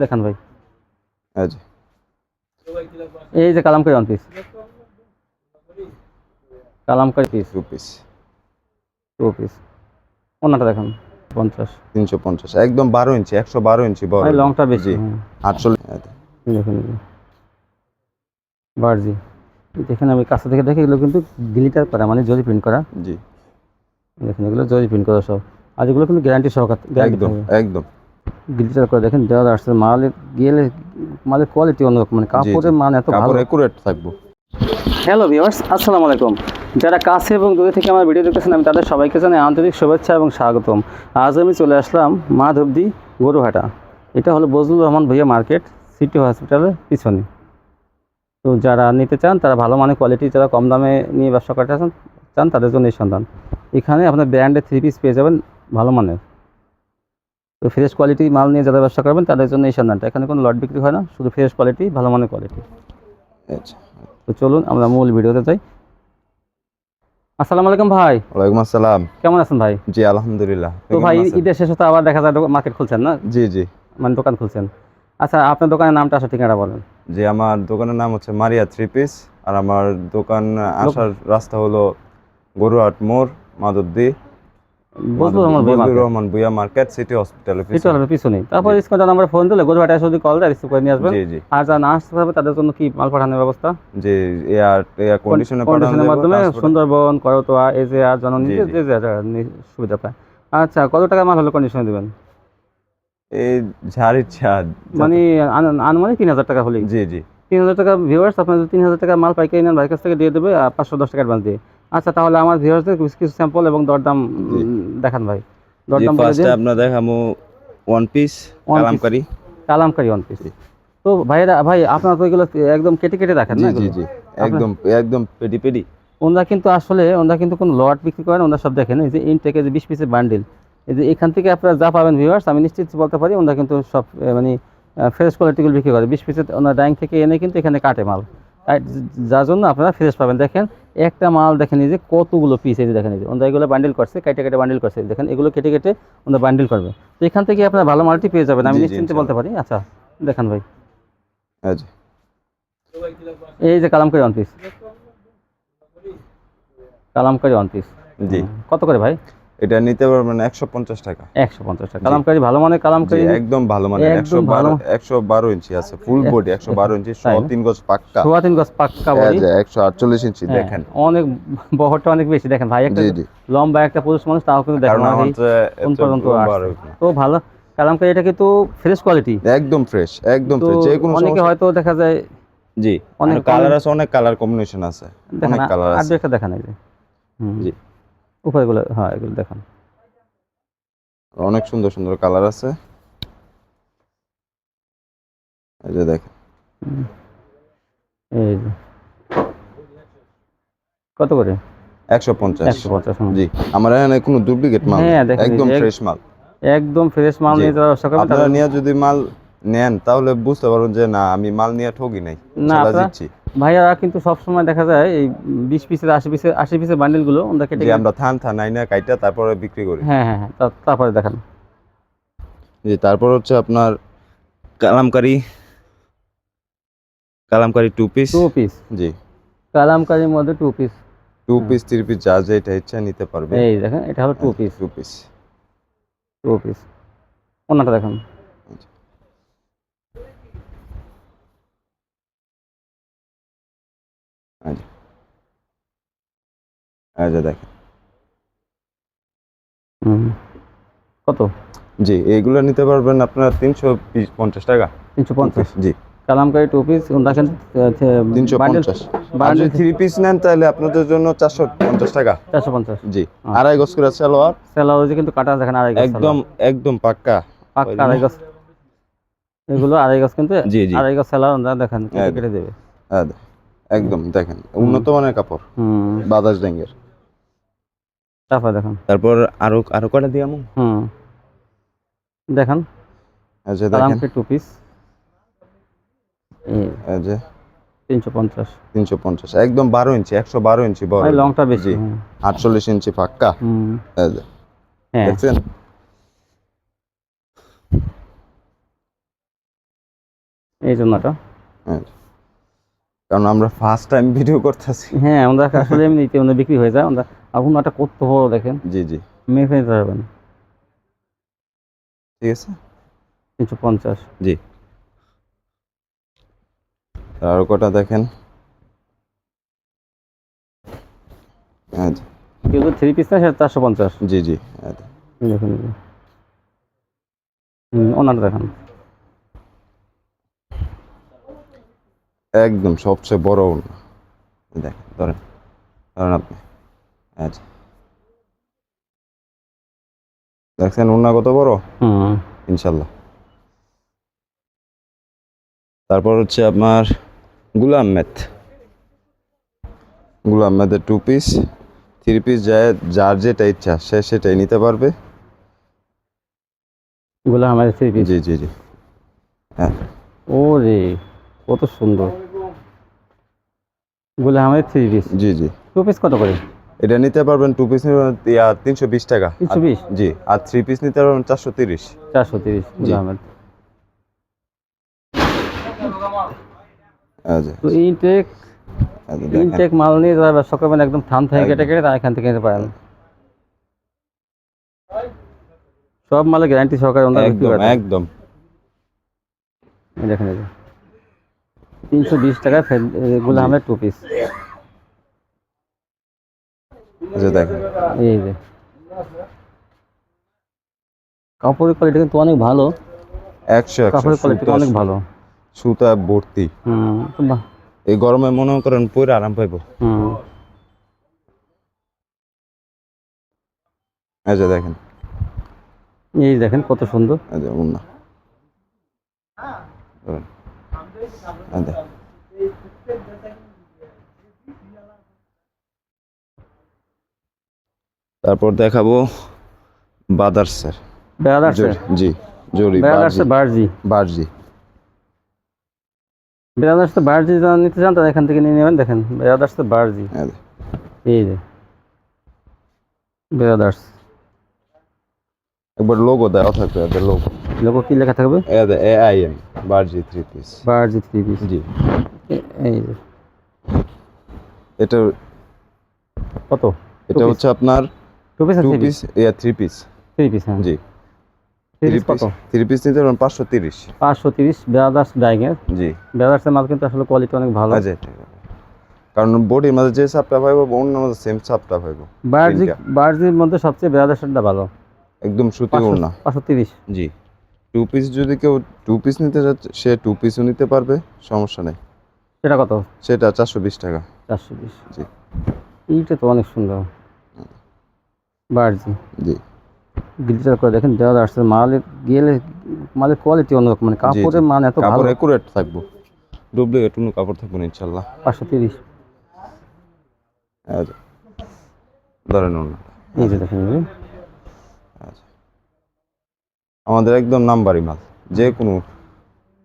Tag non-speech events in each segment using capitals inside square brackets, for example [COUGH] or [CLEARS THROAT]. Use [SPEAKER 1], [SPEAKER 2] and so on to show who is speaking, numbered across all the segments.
[SPEAKER 1] দেখান ভাই।
[SPEAKER 2] এই যে।
[SPEAKER 1] Kalamkari one piece kalamkari piece
[SPEAKER 2] two piece
[SPEAKER 1] two piece অন্যটা দেখান পঞ্চাশ।
[SPEAKER 2] তিনশো পঞ্চাশ একদম বারো ইঞ্চি একশো বারো ইঞ্চি বড়।
[SPEAKER 1] লংটা বেশি।
[SPEAKER 2] জি
[SPEAKER 1] দেখুন। বার্জি। দেখেন আমি কাছে থেকে দেখে এগুলো কিন্তু গ্লিটার করা মানে জরি প্রিন্ট করা।
[SPEAKER 2] জি।
[SPEAKER 1] দেখেন এগুলো জরি প্রিন্ট করা সব। আর এগুলো কিন্তু গ্যারান্টি সহকার
[SPEAKER 2] একদম একদম।
[SPEAKER 1] গ্লিটার করে দেখেন দেওয়া আসছে। মালের গেলে মালের কোয়ালিটি অন্যরকম মানে কাপড়ের মান এত ভালো।
[SPEAKER 2] একুরেট থাকব।
[SPEAKER 1] হ্যালো ভিউয়ার্স আসসালামু আলাইকুম। যারা কাছে এবং দূরে থেকে আমার ভিডিও দেখতেছেন আমি তাদের সবাইকে জানাই আন্তরিক শুভেচ্ছা এবং স্বাগতম। আজ আমি চলে আসলাম মাধবদি গরুহাটা। এটা হলো বজলুর রহমান ভুইয়া মার্কেট সিটি হসপিটালের পিছনে। তো যারা নিতে চান তারা ভালো মানের কোয়ালিটি যারা কম দামে নিয়ে ব্যবসা করতে চান চান তাদের জন্য এই সন্ধান। এখানে আপনার ব্র্যান্ডের থ্রি পিস পেয়ে যাবেন ভালো মানের। তো ফ্রেশ কোয়ালিটি মাল নিয়ে যারা ব্যবসা করবেন তাদের জন্য এই সন্ধানটা। এখানে কোনো লট বিক্রি হয় না শুধু ফ্রেশ কোয়ালিটি ভালো মানের কোয়ালিটি
[SPEAKER 2] আচ্ছা।
[SPEAKER 1] তো চলুন আমরা মূল ভিডিওতে যাই। আসসালামু আলাইকুম ভাই।
[SPEAKER 2] ওয়ালাইকুম আসসালাম।
[SPEAKER 1] কেমন আছেন ভাই?
[SPEAKER 2] জি আলহামদুলিল্লাহ।
[SPEAKER 1] তো ভাই? ঈদের শেষে তো আবার দেখা যায় মার্কেট খুলছেন না?
[SPEAKER 2] জি জি।
[SPEAKER 1] মানে দোকান খুলছেন। আচ্ছা আপনার দোকানের নামটা আসা ঠিকানা বলেন।
[SPEAKER 2] জি আমার দোকানের নাম হচ্ছে মারিয়া থ্রি পিস আর আমার দোকান আসার রাস্তা হলো গরুহাট মোড় মাধবদি।
[SPEAKER 1] বজলুর রহমান ভাই
[SPEAKER 2] রহমান বুয়া মার্কেট সিটি হসপিটালের
[SPEAKER 1] পিছু হবে পিছনে তারপর স্কুলের নাম্বার ফোন দিলে গরুহাটা যদি কল দেয় রিসিভ করে নিয়ে আসবেন।
[SPEAKER 2] জি জি।
[SPEAKER 1] আর যারা না আসতে পারবে তাদের জন্য কি মাল পাঠানোর ব্যবস্থা?
[SPEAKER 2] যে এয়ার এয়ার কন্ডিশনে পাঠানো
[SPEAKER 1] মাধ্যমে সুন্দরবন করতোয়া এজেআর জননী যে যে সুবিধা পায়। আচ্ছা কত টাকা মাল হলে কন্ডিশনে দেবেন?
[SPEAKER 2] এই
[SPEAKER 1] মানে আনুমানিক তিন হাজার টাকা হলেই।
[SPEAKER 2] জি জি।
[SPEAKER 1] তিন হাজার টাকা ভিউয়ার্স আপনার তিন হাজার টাকা মাল পাইকারি নেন কাছ থেকে দিয়ে দেবে আর পাঁচশো দশ টাকা অ্যাডভান্স দিয়ে। আচ্ছা তাহলে আমার ভিউয়ার্সদের কিছু কিছু স্যাম্পল এবং দরদাম দেখান ভাই। দরদাম বলে দিন।
[SPEAKER 2] আপনার দেখামু one piece. Kalamkari.
[SPEAKER 1] Kalamkari one piece তো ভাইয়েরা ভাই আপনার তো এগুলো একদম কেটে কেটে রাখেন না
[SPEAKER 2] জি জি একদম একদম পেডি পেডি
[SPEAKER 1] ওনারা কিন্তু আসলে ওনারা কিন্তু কোনো লট বিক্রি করেন ওনারা সব দেখেন। এই যে ইনটেকে যে বিশ পিসের বান্ডিল এই যে এখান থেকে আপনারা যা পাবেন ভিউয়ার্স আমি নিশ্চিত বলতে পারি ওনারা কিন্তু সব মানে ফ্রেশ কোয়ালিটিগুলো বিক্রি করে। বিশ পিসের ওনার ডাইং থেকে এনে কিন্তু এখানে কাটে মাল। যার জন্য আপনারা ফ্রেশ পাবেন। দেখেন একটা মাল দেখেন এই যে কতগুলো পিস এই যে দেখেন এই যে ওনারা এগুলো বান্ডিল করছে কেটে কেটে বান্ডিল করছে। দেখেন এগুলো কেটে কেটে ওনারা বান্ডিল করবে। তো এখান থেকে আপনারা ভালো মালটি পেয়ে যাবেন। আমি নিশ্চিন্তে বলতে পারি। আচ্ছা দেখান ভাই।
[SPEAKER 2] এই যে
[SPEAKER 1] এই যে kalamkari one piece kalamkari one piece
[SPEAKER 2] জি।
[SPEAKER 1] কত করে ভাই?
[SPEAKER 2] এটা নিতে পারবেন একশো পঞ্চাশ টাকা।
[SPEAKER 1] একশো পঞ্চাশ টাকা। কালামকারি ভালো মানের
[SPEAKER 2] জি
[SPEAKER 1] কালামকারি
[SPEAKER 2] একদম ভালো মানে একশো। বারো একশো বারো ইঞ্চি আছে ফুল বডি একশো বারো ইঞ্চি সহ তিন গজ পাক্কা।
[SPEAKER 1] সোয়া তিন গজ পাক্কা বডি
[SPEAKER 2] যে একশো আটচল্লিশ ইঞ্চি
[SPEAKER 1] হ্যাঁ,
[SPEAKER 2] দেখেন।
[SPEAKER 1] অনেক বহরটা অনেক বেশি দেখেন ভাই একটা লম্বা একটা পুরুষ মানুষ তাও কিন্তু দেখেন পর্যন্ত।
[SPEAKER 2] আর-
[SPEAKER 1] তো ভালো। কালামকারি এটা কিন্তু ফ্রেশ কোয়ালিটি
[SPEAKER 2] একদম ফ্রেশ একদম ফ্রেশ যে কোনো
[SPEAKER 1] অনেকে হয়তো দেখা যায়
[SPEAKER 2] জি
[SPEAKER 1] অনেক
[SPEAKER 2] কালার আছে অনেক কালার কম্বিনেশন আছে। অনেক কালার
[SPEAKER 1] আর
[SPEAKER 2] আছে।
[SPEAKER 1] দু একটা দেখান এই যে
[SPEAKER 2] জি।
[SPEAKER 1] উপরেগুলো হ্যাঁ এগুলো দেখান।
[SPEAKER 2] অনেক সুন্দর সুন্দর কালার আছে। এই যে দেখেন।
[SPEAKER 1] এই যে। কত করে?
[SPEAKER 2] একশো পঞ্চাশ।
[SPEAKER 1] একশো পঞ্চাশ।
[SPEAKER 2] জি আমার এখানে কোনো ডুপ্লিকেট মাল
[SPEAKER 1] হ্যাঁ, এই
[SPEAKER 2] একদম ফ্রেশ মাল।
[SPEAKER 1] একদম ফ্রেশ মাল নিয়ে ব্যবসা করবে
[SPEAKER 2] আপনারা নিয়ে যদি মাল নেন তাহলে বুঝতে পারবেন যে না আমি মাল নিয়ে ঠকি নাই।
[SPEAKER 1] না,
[SPEAKER 2] দিচ্ছি।
[SPEAKER 1] ভাইয়ারা কিন্তু সবসময় দেখা যায় এই বিশ পিসের আশি পিসের আশি পিসের বান্ডেলগুলো ওরা কেটে
[SPEAKER 2] যে আমরা থান থান নাই না কাইটা তারপরে বিক্রি করি।
[SPEAKER 1] হ্যাঁ হ্যাঁ হ্যাঁ তারপরে দেখান।
[SPEAKER 2] জি তারপর হচ্ছে আপনার kalamkari kalamkari two piece
[SPEAKER 1] two piece
[SPEAKER 2] জি।
[SPEAKER 1] কালামকারির মধ্যে two piece
[SPEAKER 2] two piece three piece যা যেটা ইচ্ছা নিতে পারবে।
[SPEAKER 1] এই দেখেন এটা হলো two piece
[SPEAKER 2] two piece
[SPEAKER 1] two piece অন্যটা দেখেন।
[SPEAKER 2] এই যে। দেখেন।
[SPEAKER 1] কত?
[SPEAKER 2] জি এইগুলো নিতে পারবেন আপনার তিনশো পঞ্চাশ টাকা।
[SPEAKER 1] তিনশো পঞ্চাশ?
[SPEAKER 2] জি।
[SPEAKER 1] কালামকারি টু পিস দেখেন
[SPEAKER 2] তিনশো পঞ্চাশ।
[SPEAKER 1] বান্ডেল
[SPEAKER 2] থ্রি পিস নেন তাহলে আপনাদের জন্য চারশো পঞ্চাশ টাকা।
[SPEAKER 1] চারশো পঞ্চাশ।
[SPEAKER 2] জি
[SPEAKER 1] আচ্ছা।
[SPEAKER 2] আড়াই গজ করে সালোয়ার।
[SPEAKER 1] স্যালারি কিন্তু কাটা দেখেন আড়াই
[SPEAKER 2] একদম একদম পাক্কা।
[SPEAKER 1] পাক্কা আড়াই গজ। এগুলো আড়াই গজ কিন্তু
[SPEAKER 2] জি জি।
[SPEAKER 1] আড়াই গজ স্যালার দেখেন কেটে দেবে।
[SPEAKER 2] দে- একদম দেখেন উন্নত মানের কাপড়
[SPEAKER 1] হুম।
[SPEAKER 2] বাতাস ডেঙ্গের।
[SPEAKER 1] তারপরে দেখেন।
[SPEAKER 2] তারপর আরও আরও কটা দিয়ে আমু?
[SPEAKER 1] হুম। দেখেন।
[SPEAKER 2] আচ্ছা দেখেন।
[SPEAKER 1] টু পিস পঞ্চাশ।
[SPEAKER 2] একদম বারো ইঞ্চি একশো বারো ইঞ্চি বড়।
[SPEAKER 1] ভাই লংটা বেশি
[SPEAKER 2] ইঞ্চি পাক্কা
[SPEAKER 1] হুম। হ্যাঁ।
[SPEAKER 2] দেখছেন?
[SPEAKER 1] এই জন্যটা।
[SPEAKER 2] কারণ আমরা ফার্স্ট টাইম ভিডিও করতেছি।
[SPEAKER 1] হ্যাঁ আমরা আসলে এমনিতে আমরা বিক্রি হয়ে যায় আমরা এখন একটা করতে বড় দেখেন।
[SPEAKER 2] জি জি।
[SPEAKER 1] মেপে নিতে পারবেন
[SPEAKER 2] ঠিক আছে?
[SPEAKER 1] তিনশো পঞ্চাশ।
[SPEAKER 2] জি। আর কটা দেখেন।
[SPEAKER 1] কেউ থ্রি পিস না সেটা চারশো পঞ্চাশ।
[SPEAKER 2] জি জি
[SPEAKER 1] দেখুন। ওনাটা দেখান।
[SPEAKER 2] একদম সবচেয়ে বড় ওড়না দেখেন ধরেন ধরেন আপনি আচ্ছা দেখছেন ওড়না কত বড়?
[SPEAKER 1] হুম।
[SPEAKER 2] ইনশাল্লাহ। তারপর হচ্ছে আপনার গুলাম মেথ গুলাম মেথের টু পিস থ্রি পিস যায় যার যেটা ইচ্ছা সে সেটাই নিতে পারবে।
[SPEAKER 1] গুলাম আমাদের থ্রি পিস
[SPEAKER 2] জি জি জি। হ্যাঁ।
[SPEAKER 1] ও রে কত সুন্দর। এগুলো আমাদের থ্রি পিস
[SPEAKER 2] জি জি।
[SPEAKER 1] টু পিস কত করে?
[SPEAKER 2] এটা নিতে পারবেন টু পিস তিনশো বিশ টাকা। আর-
[SPEAKER 1] 320?
[SPEAKER 2] জি আর থ্রি পিস নিতে পারবেন চারশো তিরিশ।
[SPEAKER 1] চারশো তিরিশ
[SPEAKER 2] জি।
[SPEAKER 1] আহমেদ। তো ইনটেক ইনটেক মাল নিয়ে যারা ব্যবসা করবেন একদম থেকে কেটে কেটে তারা এখান থেকে নিতে পারেন। সব মালে গ্যারান্টি সহকারে
[SPEAKER 2] একদম একদম।
[SPEAKER 1] দেখেন। তিনশো বিশ টাকায় ফেল- এগুলো
[SPEAKER 2] জি।
[SPEAKER 1] আমাদের টু পিস
[SPEAKER 2] আচ্ছা দেখেন
[SPEAKER 1] এই যে। কাপড়ের কোয়ালিটি কিন্তু অনেক ভালো।
[SPEAKER 2] একশো
[SPEAKER 1] কাপড়ের কোয়ালিটি অনেক ভালো।
[SPEAKER 2] সুতা ভর্তি। এই গরমে মনে করেন পরে আরাম পাইবো।
[SPEAKER 1] হুম।
[SPEAKER 2] আচ্ছা দেখেন।
[SPEAKER 1] এই দেখেন কত সুন্দর।
[SPEAKER 2] আচ্ছা তারপর দেখাবো বাদার্সের। জি জরি বার্জি
[SPEAKER 1] বার্জি
[SPEAKER 2] বার্জি
[SPEAKER 1] বেড়াদার্সে বার্জি যারা নিতে চান তারা এখান থেকে নিয়ে নেবেন দেখেন। বেড়াদার্সে বার্জি
[SPEAKER 2] আচ্ছা,
[SPEAKER 1] এই যে। বেড়াদার্স
[SPEAKER 2] একবার লোগো দেওয়া থাকবে এদের লোগো
[SPEAKER 1] লোক কি লেখা থাকবে?
[SPEAKER 2] এ আই এম বার্জি থ্রি পিস
[SPEAKER 1] বার্জি থ্রি পিস
[SPEAKER 2] জি।
[SPEAKER 1] এই যে।
[SPEAKER 2] এটা
[SPEAKER 1] কত?
[SPEAKER 2] এটা হচ্ছে আপনার
[SPEAKER 1] টু পিস
[SPEAKER 2] টু পিস ইয়া থ্রি পিস
[SPEAKER 1] থ্রি পিস হ্যাঁ।
[SPEAKER 2] জি।
[SPEAKER 1] থ্রি পিস কত?
[SPEAKER 2] পিস পিস নিতে পারবেন পাঁচশো তিরিশ।
[SPEAKER 1] পাঁচশো তিরিশ বেড়াদার্স ডাইংয়ের
[SPEAKER 2] জি।
[SPEAKER 1] বেড়াদার্সের মাল কিন্তু আসলে কোয়ালিটি অনেক ভালো।
[SPEAKER 2] আচ্ছা আছে। কারণ বডির মাঝে যে সাপটা পাইবো অন্য মাঝে সেম সাপটা পাইবো।
[SPEAKER 1] বার্জির মধ্যে সবচেয়ে বেড়াদার্সটা ভালো।
[SPEAKER 2] একদম সুতি ওড়না
[SPEAKER 1] পাঁচশো তিরিশ।
[SPEAKER 2] জি। টু পিস যদি কেউ টু পিস নিতে যাচ্ছে সে টু পিসও নিতে পারবে সমস্যা নেই।
[SPEAKER 1] সেটা কত?
[SPEAKER 2] সেটা চারশো বিশ টাকা।
[SPEAKER 1] চারশো বিশ।
[SPEAKER 2] জি।
[SPEAKER 1] এইটা তো অনেক সুন্দর। বার্জি।
[SPEAKER 2] জি।
[SPEAKER 1] গিলিটার করে দেখেন বেড়াদার্সের মালের গেলে মালের কোয়ালিটি অন্যরকম মানে কাপড়ের মান এত ভালো।
[SPEAKER 2] একুরেট থাকব। ডুপ্লিকেট কোনো কাপড় থাকব না ইনশাল্লাহ।
[SPEAKER 1] পাঁচশো তিরিশ।
[SPEAKER 2] ধরেন ওড়না
[SPEAKER 1] এই যে দেখেন
[SPEAKER 2] আমাদের একদম নাম্বারই মাল যে কোনো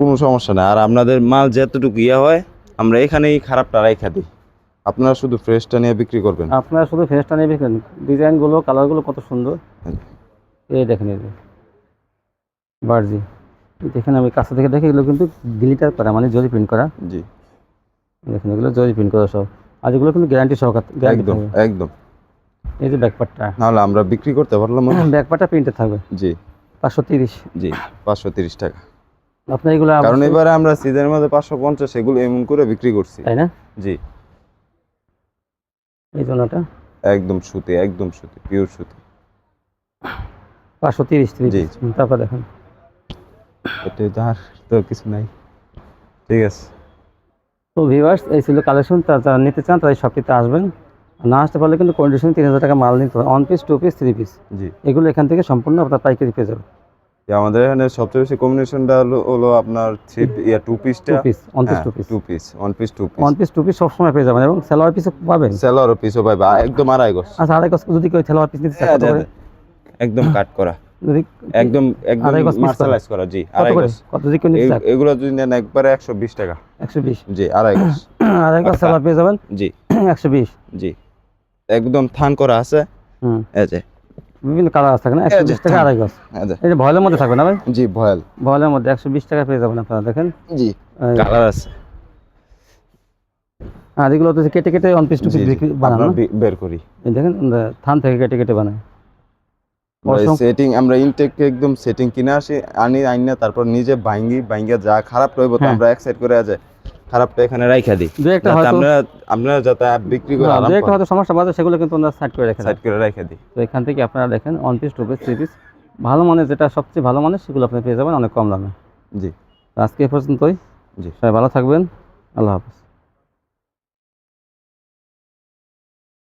[SPEAKER 2] কোনো সমস্যা নেই। আর আপনাদের মাল যতটুকু ইয়ে হয় আমরা এখানেই খারাপটা রাইখা দিই। আপনারা শুধু ফ্রেশটা নিয়ে বিক্রি করবেন।
[SPEAKER 1] আপনারা শুধু ফেসটা নেবে ডিজাইনগুলো কালারগুলো কত সুন্দর।
[SPEAKER 2] আচ্ছা।
[SPEAKER 1] এই দেখেন এই বার্জি। দেখেন আমি কাছে থেকে দেখে এগুলো কিন্তু গ্লিটার করা মানে জরি প্রিন্ট করা।
[SPEAKER 2] জি।
[SPEAKER 1] দেখেন এগুলো জরি প্রিন্ট করা সব। আর এগুলো কিন্তু গ্যারান্টি সহকার
[SPEAKER 2] একদম একদম।
[SPEAKER 1] এই যে ব্যাকপারটা
[SPEAKER 2] নাহলে আমরা বিক্রি করতে পারলাম।
[SPEAKER 1] ব্যাকপারটা [LAUGHS] প্রিন্টে থাকবে।
[SPEAKER 2] জি।
[SPEAKER 1] পাঁচশো তিরিশ।
[SPEAKER 2] জি পাঁচশো তিরিশ টাকা।
[SPEAKER 1] আপনার এগুলো
[SPEAKER 2] কারণ এবারে আমরা সিজনের মধ্যে পাঁচশো পঞ্চাশ এগুলো এমন করে বিক্রি করছি।
[SPEAKER 1] তাই না?
[SPEAKER 2] জি।
[SPEAKER 1] এই জন্যটা
[SPEAKER 2] একদম সুতি একদম সুতি পিওর সুতি।
[SPEAKER 1] পাঁচশো তিরিশ তিরিশ।
[SPEAKER 2] জি,
[SPEAKER 1] তারপর দেখেন।
[SPEAKER 2] যার তো কিছু নাই। ঠিক আছে।
[SPEAKER 1] তো ভিভার্স এই ছিল কালেকশন যারা নিতে চান তারা এই শপটিতে আসবেন। না আসতে পারলে কিন্তু কন্ডিশন তিন হাজার টাকা মাল নিতে হবে। One piece two piece three piece
[SPEAKER 2] জি।
[SPEAKER 1] এগুলো এখান থেকে সম্পূর্ণ আপনার পাইকারি পেয়ে যাবে
[SPEAKER 2] আমাদের এখানে সবচেয়ে বেশি কম্বিনেশনটা হলো হলো আপনার থ্রি ইয়া টু পিসটা
[SPEAKER 1] two piece one piece two piece
[SPEAKER 2] two piece one piece two piece
[SPEAKER 1] one piece two piece সবসময় পেয়ে যাবেন এবং সেলোয়ার পিসও পাবেন।
[SPEAKER 2] সেলার পিসও পাইবা একদম আড়াই গজ।
[SPEAKER 1] আচ্ছা আড়াই গজ যদি কেউ সেলোয়ার পিস নিতে চায় কত করে?
[SPEAKER 2] একদম কাট করা। একদম
[SPEAKER 1] গজ
[SPEAKER 2] মার্শালাইজ করা। জি আড়াই গজ।
[SPEAKER 1] কত যদি কেউ নিতে চায়।
[SPEAKER 2] এগুলো যদি নেন একবারে একশো বিশ টাকা।
[SPEAKER 1] একশো বিশ।
[SPEAKER 2] জি আড়াই গজ। [CLEARS THROAT]
[SPEAKER 1] আড়াই গজ সেলোয়ার পেয়ে যাবেন।
[SPEAKER 2] জি। [CLEARS THROAT]
[SPEAKER 1] একশো বিশ।
[SPEAKER 2] জি। একদম থান করা আছে। এই যে।
[SPEAKER 1] বিভিন্ন কালার আছে না একশো বিশ টাকা আড়াই গজ।
[SPEAKER 2] এই যে।
[SPEAKER 1] ভয়েলের মধ্যে থাকবে না ভাই?
[SPEAKER 2] জি ভয়েল।
[SPEAKER 1] ভয়েলের মধ্যে একশো বিশ টাকা পেয়ে যাবেন আপনারা দেখেন।
[SPEAKER 2] জি কালার আছে।
[SPEAKER 1] আর এগুলো তো কেটে কেটে অন পিস টু পিস বানানো
[SPEAKER 2] বের করি।
[SPEAKER 1] এই দেখেন থান থেকে কেটে কেটে বানাই।
[SPEAKER 2] সেটিং আমরা ইনটেক একদম সেটিং কিনে আসি আনি আনি না তারপর নিজে ভাঙ্গি ভাঙ্গা যা খারাপ রইব তো
[SPEAKER 1] হ্যাঁ।
[SPEAKER 2] আমরা এক সাইড করে আছে খারাপটা এখানে রাইখা দিই।
[SPEAKER 1] দুই একটা হয়তো
[SPEAKER 2] আমরা আপনারা যাতে বিক্রি করে আরাম
[SPEAKER 1] একটা হয়তো সমস্যা বাজে সেগুলো কিন্তু আমরা সাইড করে রেখে
[SPEAKER 2] সাইড করে রাইখা দিই।
[SPEAKER 1] তো এখান থেকে আপনারা দেখেন one piece two piece three piece ভালো মানের যেটা সবচেয়ে ভালো মানের সেগুলো আপনি পেয়ে যাবেন অনেক কম দামে।
[SPEAKER 2] জি।
[SPEAKER 1] আজকে এ পর্যন্তই।
[SPEAKER 2] জি।
[SPEAKER 1] সবাই ভালো থাকবেন। আল্লাহ হাফিজ।